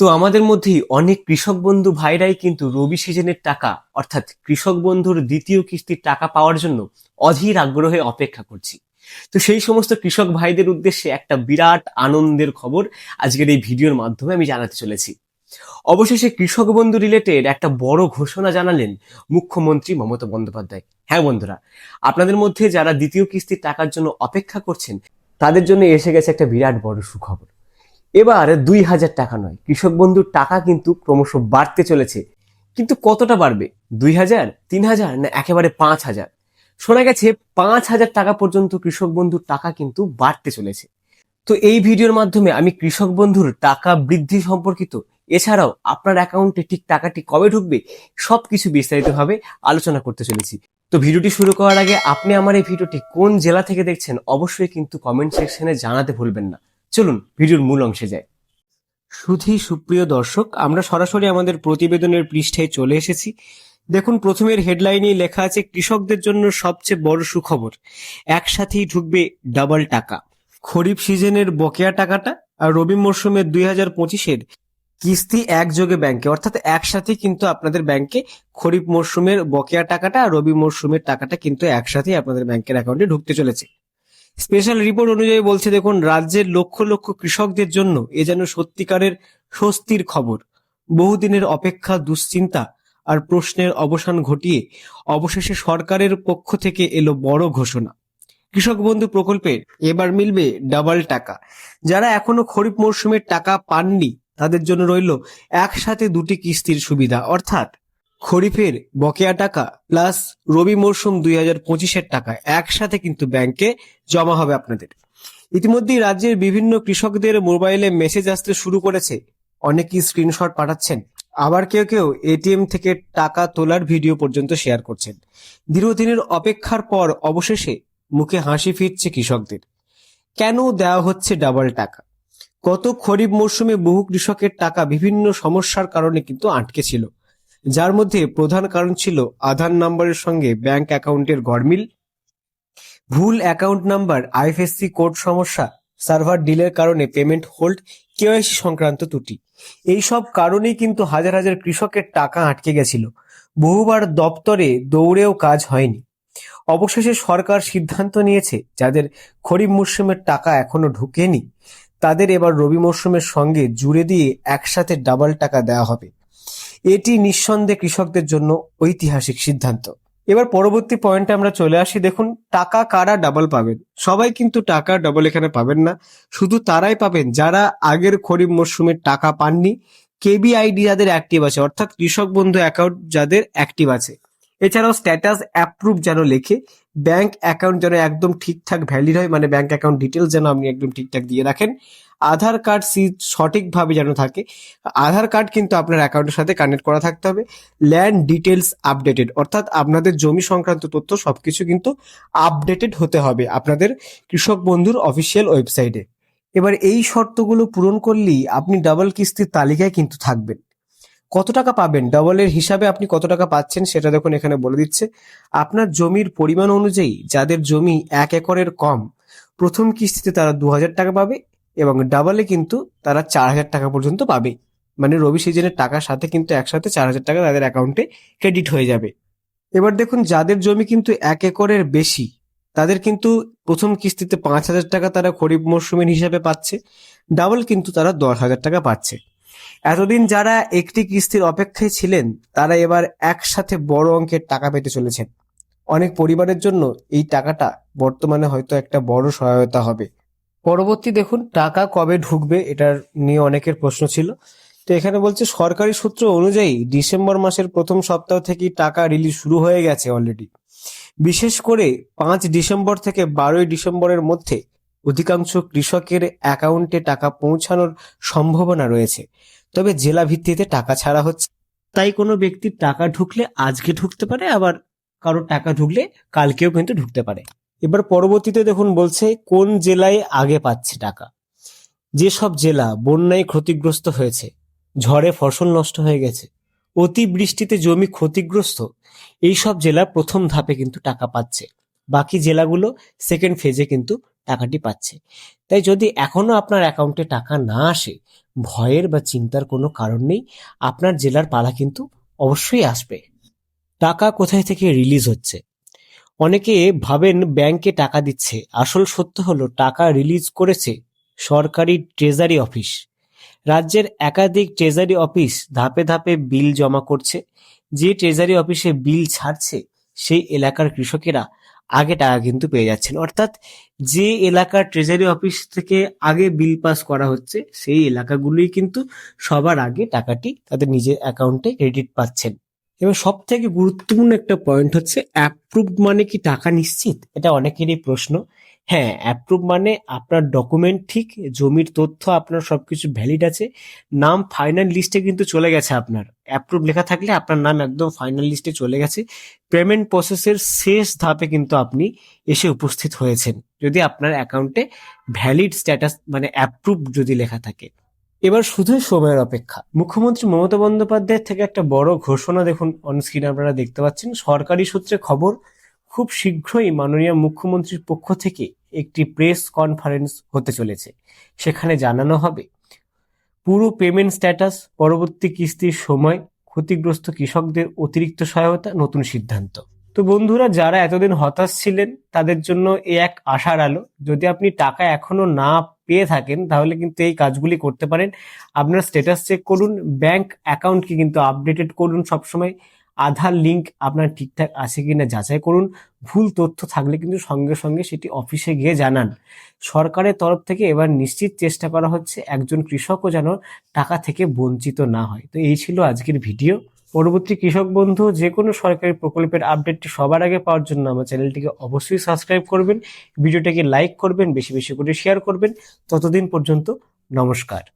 তো আমাদের মধ্যেই অনেক কৃষক বন্ধু ভাইরাই কিন্তু রবি সিজনের টাকা, অর্থাৎ কৃষক বন্ধুর দ্বিতীয় কিস্তির টাকা পাওয়ার জন্য অধীর আগ্রহে অপেক্ষা করছি। তো সেই সমস্ত কৃষক ভাইদের উদ্দেশ্যে একটা বিরাট আনন্দের খবর আজকের এই ভিডিওর মাধ্যমে আমি জানাতে চলেছি। অবশেষে কৃষক বন্ধু রিলেটেড একটা বড় ঘোষণা জানালেন মুখ্যমন্ত্রী মমতা বন্দ্যোপাধ্যায়। হ্যাঁ বন্ধুরা, আপনাদের মধ্যে যারা দ্বিতীয় কিস্তির টাকার জন্য অপেক্ষা করছেন, তাদের জন্য এসে গেছে একটা বিরাট বড় সুখবর। এবার দুই হাজার টাকা নয়। কৃষক বন্ধুর টাকা কিন্তু ক্রমশ বাড়তে চলেছে। কিন্তু কতটা বাড়বে? দুই হাজার, তিন হাজার না একেবারে পাঁচ হাজার? শোনা গেছে পাঁচ হাজার টাকা পর্যন্ত কৃষক বন্ধুর টাকা কিন্তু বাড়তে চলেছে। তো এই ভিডিওর মাধ্যমে আমি কৃষক বন্ধুর টাকা বৃদ্ধি সম্পর্কিত, এছাড়াও আপনার অ্যাকাউন্টে ঠিক টাকাটি কবে ঢুকবে সব কিছু বিস্তারিতভাবে আলোচনা করতে চলেছি। তো ভিডিওটি শুরু করার আগে আপনি আমার এই ভিডিওটি কোন জেলা থেকে দেখছেন, অবশ্যই কিন্তু কমেন্ট সেকশনে জানাতে ভুলবেন না। চলুন, ভিডিওর মূল অংশে যাই। সুধি, সুপ্রিয় দর্শক, আমরা সরাসরি আমাদের প্রতিবেদনের পৃষ্ঠায় চলে এসেছি। দেখুন, প্রথমের হেডলাইনে লেখা আছে, কৃষকদের জন্য সবচেয়ে বড় সুখবর, একসাথেই ঢুকবে ডাবল টাকা। খরিফ সিজনের বকেয়া টাকাটা আর রবি মরশুমের দুই হাজার পঁচিশের কিস্তি একযোগে ব্যাংকে, অর্থাৎ একসাথে কিন্তু আপনাদের ব্যাংকে খরিফ মরশুমের বকেয়া টাকাটা আর রবি মরশুমের টাকাটা কিন্তু একসাথেই আপনাদের ব্যাংকের অ্যাকাউন্টে ঢুকতে চলেছে। স্পেশাল রিপোর্ট অনুযায়ী বলছে, দেখুন, রাজ্যের লক্ষ লক্ষ কৃষকদের জন্য এ যেন সত্যিকারের স্বস্তির খবর। বহুদিনের অপেক্ষা, দুশ্চিন্তা আর প্রশ্নের অবসান ঘটিয়ে অবশেষে সরকারের পক্ষ থেকে এলো বড় ঘোষণা। কৃষক বন্ধু প্রকল্পে এবার মিলবে ডাবল টাকা। যারা এখনও খরিফ মরশুমের টাকা পাননি, তাদের জন্য রইল একসাথে দুটি কিস্তির সুবিধা। অর্থাৎ খরিফের বকেয়া টাকা প্লাস রবি মরশুম দুই হাজার পঁচিশের টাকা একসাথে কিন্তু ব্যাংকে জমা হবে আপনাদের। ইতিমধ্যেই রাজ্যের বিভিন্ন কৃষকদের মোবাইলে মেসেজ আসতে শুরু করেছে। অনেকেই স্ক্রিনশট পাঠাচ্ছেন। আবার কেউ কেউ এটিএম থেকে টাকা তোলার ভিডিও পর্যন্ত শেয়ার করছেন। দীর্ঘদিনের অপেক্ষার পর অবশেষে মুখে হাসি ফিরছে কৃষকদের। কেন দেওয়া হচ্ছে ডাবল টাকা? গত খরিফ মরশুমে বহু কৃষকের টাকা বিভিন্ন সমস্যার কারণে কিন্তু আটকে ছিল। যার মধ্যে প্রধান কারণ ছিল আধার নাম্বারের সঙ্গে ব্যাংক অ্যাকাউন্টের গরমিল ভুল অ্যাকাউন্ট নাম্বার, আইএফএসসি কোড সমস্যা, সার্ভার ডিলের কারণে পেমেন্ট হোল্ড, কেওয়াইসি সংক্রান্ত ত্রুটি। এই সব কারণেই কিন্তু হাজার হাজার কৃষকের টাকা আটকে গেছিল। বহুবার দপ্তরে দৌড়েও কাজ হয়নি। অবশেষে সরকার সিদ্ধান্ত নিয়েছে, যাদের খরিফ মরশুমের টাকা এখনও ঢুকেনি, তাদের এবার রবি মরশুমের সঙ্গে জুড়ে দিয়ে একসাথে ডাবল টাকা দেওয়া হবে। এটি নিঃসন্দেহে কৃষকদের জন্য ঐতিহাসিক সিদ্ধান্ত। এবার পরবর্তী পয়েন্টে আমরা চলে আসি। দেখুন, টাকা কারা ডাবল পাবেন? সবাই কিন্তু টাকা ডাবল এখানে পাবেন না। শুধু তারাই পাবেন। যারা আগের খরিফ মরশুমের টাকা পাননি কেবি আইডি যাদের অ্যাক্টিভ আছে, অর্থাৎ কৃষক বন্ধু অ্যাকাউন্ট যাদের অ্যাক্টিভ আছে। এছাড়াও স্ট্যাটাস অ্যাপ্রুভ যেন লেখে ব্যাংক অ্যাকাউন্ট যেন একদম ঠিকঠাক ভ্যালিড হয় মানে ব্যাংক অ্যাকাউন্ট ডিটেলস যেন আপনি একদম ঠিকঠাক দিয়ে রাখেন। আধার কার্ড সি সঠিকভাবে যেন থাকে, আধার কার্ড কিন্তু আপনার অ্যাকাউন্টের সাথে কানেক্ট করা থাকতে হবে। ল্যান্ড ডিটেলস আপডেটেড অর্থাৎ আপনাদের জমি সংক্রান্ত তথ্য সবকিছু কিন্তু আপডেটেড হতে হবে আপনাদের কৃষক বন্ধুর অফিসিয়াল ওয়েবসাইটে এবার এই শর্তগুলো পূরণ করলেই আপনি ডাবল কিস্তির তালিকায় কিন্তু থাকবেন। কত টাকা পাবেন? ডবলের হিসাবে আপনি কত টাকা পাচ্ছেন সেটা দেখুন এখানে বলে দিচ্ছে। আপনার জমির পরিমাণ অনুযায়ী যাদের জমি এক একরের কম, প্রথম কিস্তিতে তারা দু হাজার টাকা পাবে এবং ডাবলে কিন্তু তারা চার হাজার টাকা পর্যন্ত পাবে। মানে রবি সিজনের টাকার সাথে কিন্তু একসাথে চার হাজার টাকা তাদের অ্যাকাউন্টে ক্রেডিট হয়ে যাবে। এবার দেখুন, যাদের জমি কিন্তু এক একরের বেশি, তাদের কিন্তু প্রথম কিস্তিতে পাঁচ হাজার টাকা তারা খরিফ মরশুমের হিসাবে পাচ্ছে ডাবল কিন্তু তারা দশ হাজার টাকা পাচ্ছে। এতদিন যারা একটি কিস্তির অপেক্ষায় ছিলেন, তারা এবার একসাথে বড় অঙ্কের টাকা পেতে চলেছেন। অনেক পরিবারের জন্য এই টাকাটা বর্তমানে হয়তো একটা বড় সহায়তা হবে। পরবর্তী দেখুন, টাকা কবে ঢুকবে এটার নিয়ে অনেকের প্রশ্ন ছিল। তো এখানে বলছে, সরকারি সূত্র অনুযায়ী ডিসেম্বর মাসের প্রথম সপ্তাহ থেকেই টাকা রিলিজ শুরু হয়ে গেছে অলরেডি। বিশেষ করে পাঁচ ডিসেম্বর থেকে বারোই ডিসেম্বরের মধ্যে অধিকাংশ কৃষকের অ্যাকাউন্টে টাকা পৌঁছানোর সম্ভাবনা রয়েছে। তবে জেলা ভিত্তিতে টাকা ছাড়া হচ্ছে। তাই কোনো ব্যক্তির টাকা ঢুকলে আজকে ঢুকতে পারে, আবার কারও টাকা ঢুকলে কালকেও কিন্তু ঢুকতে পারে। এবার পরবর্তীতে দেখুন বলছে, কোন জেলায় আগে পাচ্ছে টাকা? যেসব জেলা বন্যায় ক্ষতিগ্রস্ত হয়েছে, ঝড়ে ফসল নষ্ট হয়ে গেছে অতি বৃষ্টিতে জমি ক্ষতিগ্রস্ত এই সব জেলা প্রথম ধাপে কিন্তু টাকা পাচ্ছে। বাকি জেলাগুলো সেকেন্ড ফেজে কিন্তু টাকাটি পাচ্ছে। তাই যদি এখনও আপনার অ্যাকাউন্টে টাকা না আসে, ভয়ের বা চিন্তার কোনো কারণ নেই, আপনার জেলার পালা কিন্তু অবশ্যই আসবে। টাকা কোথায় থেকে রিলিজ হচ্ছে? অনেকে ভাবেন ব্যাংকে টাকা দিচ্ছে। আসল সত্য হলো টাকা রিলিজ করেছে সরকারি ট্রেজারি অফিস রাজ্যের একাধিক ট্রেজারি অফিস ধাপে ধাপে বিল জমা করছে। যে ট্রেজারি অফিসে বিল ছাড়ছে, সেই এলাকার কৃষকেরা আগে টাকা কিন্তু পেয়ে যাচ্ছেন। অর্থাৎ যে এলাকার ট্রেজারি অফিস থেকে আগে বিল পাস করা হচ্ছে, সেই এলাকাগুলোই কিন্তু সবার আগে টাকাটি তাদের নিজের অ্যাকাউন্টে ক্রেডিট পাচ্ছেন। এবার সব থেকে গুরুত্বপূর্ণ একটা পয়েন্ট হচ্ছে অ্যাপ্রুভ মানে কি টাকা নিশ্চিত? এটা অনেকেরই প্রশ্ন। হ্যাঁ অ্যাপ্রুভ মানে আপনার ডকুমেন্ট ঠিক, জমির তথ্য, আপনার সবকিছু ভ্যালিড আছে। নাম ফাইনাল লিস্টে কিন্তু চলে গেছে আপনার। অ্যাপ্রুভ লেখা থাকলে আপনার নাম একদম ফাইনাল লিস্টে চলে গেছে। পেমেন্ট প্রসেসের শেষ ধাপে কিন্তু আপনি এসে উপস্থিত হয়েছেন, যদি আপনার অ্যাকাউন্টে ভ্যালিড স্ট্যাটাস মানে অ্যাপ্রুভ যদি লেখা থাকে। এবার শুধুই সময়ের অপেক্ষা। মুখ্যমন্ত্রী মমতা বন্দ্যোপাধ্যায়ের থেকে একটা বড় ঘোষণা দেখুন অনস্ক্রিন আপনারা দেখতে পাচ্ছেন। সরকারি সূত্রে খবর, খুব শীঘ্রই মাননীয় মুখ্যমন্ত্রীর পক্ষ থেকে একটি প্রেস কনফারেন্স হতে চলেছে। সেখানে জানানো হবে, পুরো পেমেন্ট স্ট্যাটাস, পরবর্তী কিস্তির সময়, ক্ষতিগ্রস্ত কৃষকদের অতিরিক্ত সহায়তা, নতুন সিদ্ধান্ত। তো বন্ধুরা, যারা এতদিন হতাশ ছিলেন, তাদের জন্য এ এক আশার আলো। যদি আপনি টাকা এখনও না পেয়ে থাকেন, তাহলে কিন্তু এই কাজগুলি করতে পারেন। আপনার স্ট্যাটাস চেক করুন, ব্যাংক অ্যাকাউন্টকে কিন্তু আপডেটেড করুন সবসময়। আধার লিঙ্ক আপনার ঠিকঠাক আছে কিনা যাচাই করুন। ভুল তথ্য থাকলে কিন্তু সঙ্গে সঙ্গে সেটি অফিসে গিয়ে জানান। সরকারের তরফ থেকে এবার নিশ্চিত চেষ্টা করা হচ্ছে একজন কৃষকও যেন টাকা থেকে বঞ্চিত না হয়। তো এই ছিল আজকের ভিডিও। পরবর্তী কৃষক বন্ধু যে কোনো সরকারি প্রকল্পের আপডেটটি সবার আগে পাওয়ার জন্য আমার চ্যানেলটিকে অবশ্যই সাবস্ক্রাইব করবেন। ভিডিওটাকে লাইক করবেন, বেশি বেশি করে শেয়ার করবেন। ততদিন পর্যন্ত নমস্কার।